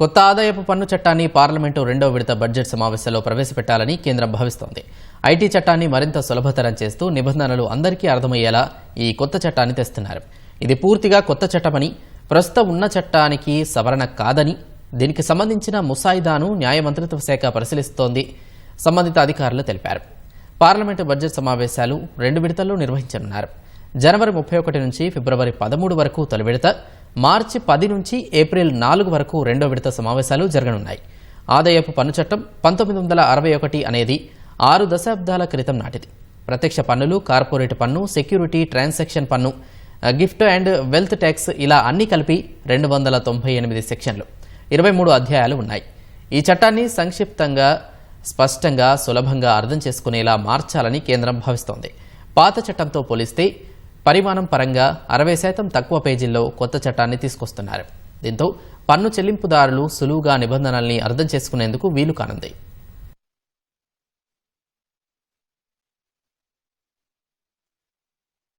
కొత్త ఆదాయపు పన్ను చట్టాన్ని పార్లమెంటు రెండో విడత బడ్జెట్ సమావేశంలో ప్రవేశపెట్టాలని కేంద్రం భావిస్తోంది. ఐటీ చట్టాన్ని మరింత సులభతరం చేస్తూ నిబంధనలు అందరికీ అర్థమయ్యేలా ఈ కొత్త చట్టాన్ని తెస్తున్నారు. ఇది పూర్తిగా కొత్త చట్టమని ప్రస్తుతం ఉన్న చట్టానికి సవరణ కాదని దీనికి సంబంధించిన ముసాయిదాను న్యాయ మంత్రిత్వ శాఖ పరిశీలిస్తోంది సంబంధిత అధికారులు తెలిపారు. పార్లమెంటు బడ్జెట్ సమావేశాలు రెండు విడతల్లో నిర్వహించనున్నారు. జనవరి ముప్పై ఒకటి నుంచి ఫిబ్రవరి పదమూడు వరకు తొలి విడత మార్చి పది నుంచి ఏప్రిల్ నాలుగు వరకు రెండో విడత సమావేశాలు జరగనున్నాయి. ఆదాయపు పన్ను చట్టం పంతొమ్మిది వందల అరవై ఒకటి అనేది ఆరు దశాబ్దాల క్రితం నాటిది. ప్రత్యక్ష పన్నులు కార్పొరేట్ పన్ను సెక్యూరిటీ ట్రాన్సాక్షన్ పన్ను గిఫ్ట్ అండ్ వెల్త్ ట్యాక్స్ ఇలా అన్ని కలిపి రెండు వందల తొంభై ఎనిమిది సెక్షన్లు ఇరవై మూడు అధ్యాయాలు ఉన్నాయి. ఈ చట్టాన్ని సంక్షిప్తంగా స్పష్టంగా సులభంగా అర్థం చేసుకునేలా మార్చాలని కేంద్రం భావిస్తోంది. పాత చట్టంతో పోలిస్తే పరిమాణం పరంగా అరవై శాతం తక్కువ పేజీల్లో కొత్త చట్టాన్ని తీసుకొస్తున్నారు. దీంతో పన్ను చెల్లింపుదారులు సులువుగా నిబంధనల్ని అర్థం చేసుకునేందుకు వీలు కానుంది.